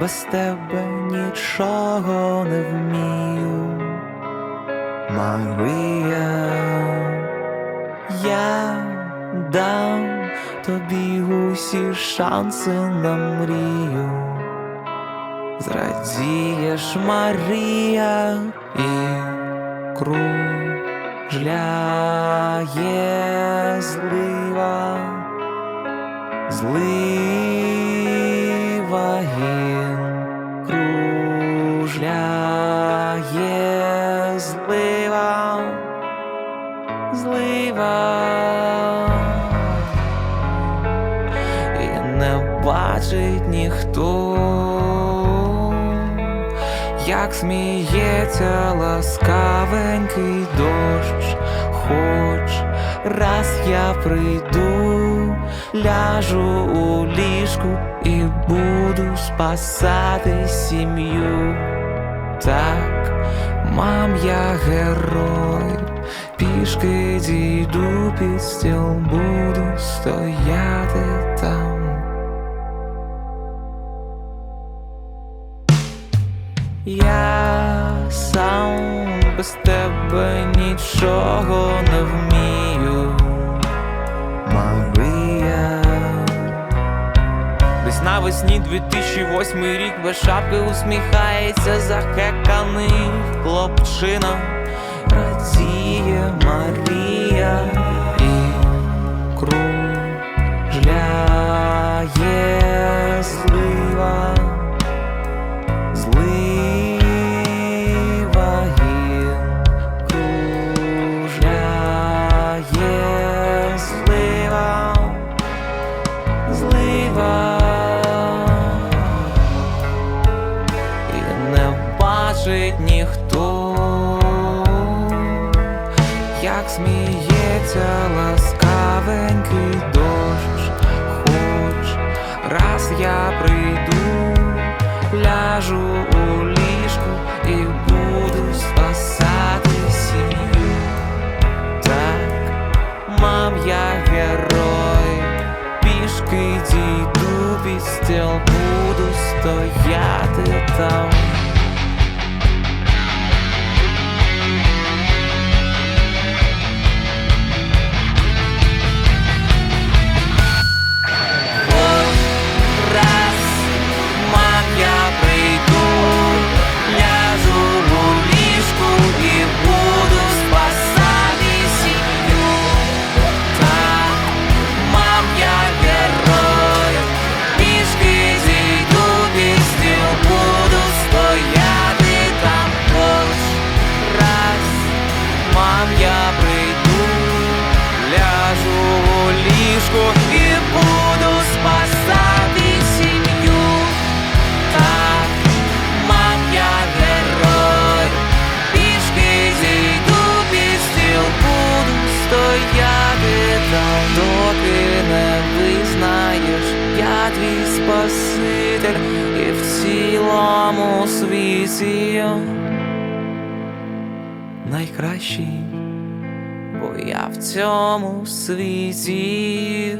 без тебе нічого не вмію. Марія, я дам тобі усі шанси на мрію. Зрадієш Марія і кружляє злива, злива не бачить ніхто, як сміється ласкавенький дощ, хоч раз я прийду, ляжу у ліжку і буду спасати сім'ю. Так, мам, я герой, пішки дійду під стіл, буду стояти там. Я сам без тебе нічого не вмію, Марія. Десь навесні 2008 рік без шапки усміхається захеканий хлопчина, радіє Марія ніхто, як сміється ласкавенький дощ, хоч раз я прийду, ляжу у ліжку і буду спасати сім'ю. Так, мам, я герой, пішки дійду під стіл, буду стояти там. Світі найкращий, бо я в цьому світі